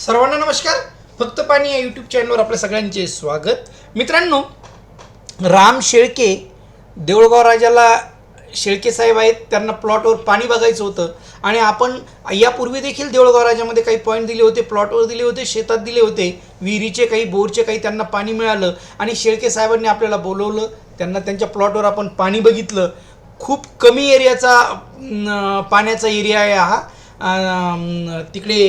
सर्वांना नमस्कार. फक्त पाणी या यूट्यूब चॅनलवर आपल्या सगळ्यांचे स्वागत. मित्रांनो राम शेळके देऊळगाव राजाला शेळके साहेब आहेत. त्यांना प्लॉटवर पाणी बघायचं होतं. आणि आपण यापूर्वी देखील देऊळगाव राजामध्ये काही पॉईंट दिले होते प्लॉटवर दिले होते शेतात दिले होते. विहिरीचे काही बोरचे काही त्यांना पाणी मिळालं. आणि शेळके साहेबांनी आपल्याला बोलवलं. त्यांना त्यांच्या प्लॉटवर आपण पाणी बघितलं. खूप कमी एरियाचा पाण्याचा एरिया आहे हा. तिकडे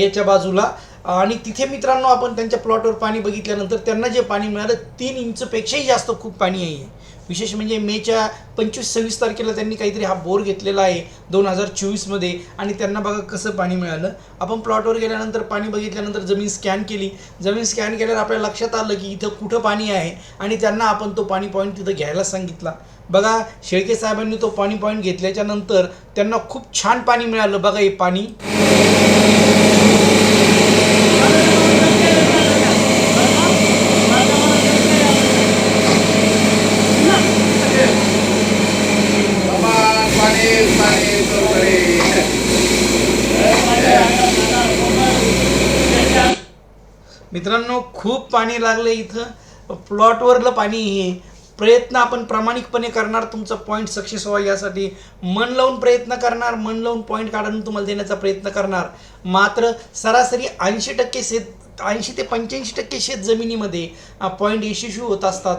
याच्या बाजूला आणि तिथे मित्रांनो आपण त्यांच्या प्लॉटवर पाणी बघितल्यानंतर त्यांना जे पाणी मिळालं तीन इंचपेक्षाही जास्त खूप पाणी आहे. विशेष म्हणजे मेच्या पंचवीस सव्वीस तारखेला त्यांनी काहीतरी हा बोर घेतलेला आहे दोन हजार चोवीसमध्ये आणि त्यांना बघा कसं पाणी मिळालं. आपण प्लॉटवर गेल्यानंतर पाणी बघितल्यानंतर जमीन स्कॅन केली. जमीन स्कॅन केल्यावर आपल्या लक्षात आलं की इथं कुठं पाणी आहे आणि त्यांना आपण तो पाणी पॉईंट तिथं घ्यायला सांगितला. बघा शेळके साहेबांनी तो पाणी पॉईंट घेतल्याच्या नंतर त्यांना खूप छान पाणी मिळालं. बघा हे पाणी कमान पाणी पाणी चौकडे मित्रांनो खूप पाणी लागलं इथं. प्लॉटवरलं पाणी हे प्रयत्न आपण प्रामाणिकपणे करणार. तुमचा पॉईंट सक्सेस व्हावा यासाठी मन लावून प्रयत्न करणार मन लावून पॉईंट काढून तुम्हाला देण्याचा प्रयत्न करणार. मात्र सरासरी ऐंशी टक्के शेत ऐंशी ते पंच्याऐंशी टक्के शेत जमिनीमध्ये पॉईंट यशस्वी होत असतात.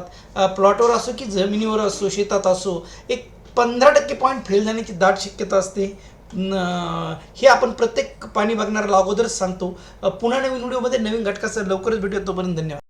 प्लॉटवर असो की जमिनीवर असो शेतात असो एक पंधरा टक्के पॉईंट फेल जाण्याची दाट शक्यता असते. हे आपण प्रत्येक पाणी बघणाऱ्याला अगोदरच सांगतो. पुन्हा नवीन व्हिडिओमध्ये नवीन घटकासह लवकरच भेटूया. तोपर्यंत धन्यवाद.